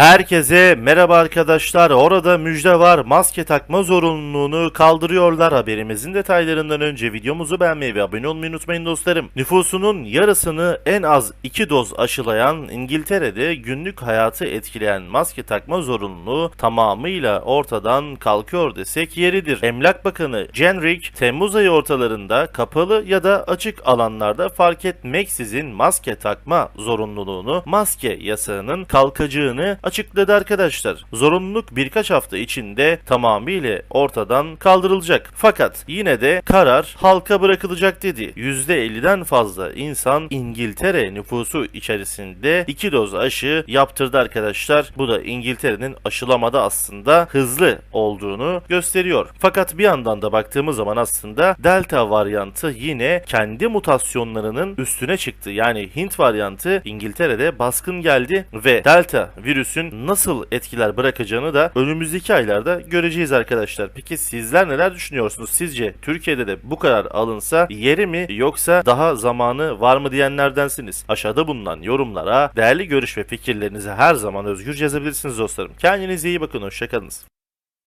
Herkese merhaba arkadaşlar. Orada müjde var. Maske takma zorunluluğunu kaldırıyorlar. Haberimizin detaylarından önce videomuzu beğenmeyi ve abone olmayı unutmayın dostlarım. Nüfusunun yarısını en az 2 doz aşılayan İngiltere'de günlük hayatı etkileyen maske takma zorunluluğu tamamıyla ortadan kalkıyor desek yeridir. Emlak Bakanı Jenrick Temmuz ayı ortalarında kapalı ya da açık alanlarda fark etmeksizin maske takma zorunluluğunu, maske yasağının kalkacağını açıkladı arkadaşlar. Zorunluluk birkaç hafta içinde tamamıyla ortadan kaldırılacak. Fakat yine de karar halka bırakılacak dedi. %50'den fazla insan İngiltere nüfusu içerisinde 2 doz aşı yaptırdı arkadaşlar. Bu da İngiltere'nin aşılamada aslında hızlı olduğunu gösteriyor. Fakat bir yandan da baktığımız zaman aslında Delta varyantı yine kendi mutasyonlarının üstüne çıktı. Yani Hint varyantı İngiltere'de baskın geldi ve Delta virüsün nasıl etkiler bırakacağını da önümüzdeki aylarda göreceğiz arkadaşlar. Peki sizler neler düşünüyorsunuz? Sizce Türkiye'de de bu karar alınsa yeri mi yoksa daha zamanı var mı diyenlerdensiniz. Aşağıda bulunan yorumlara değerli görüş ve fikirlerinizi her zaman özgürce yazabilirsiniz dostlarım. Kendinize iyi bakın. Hoşçakalınız.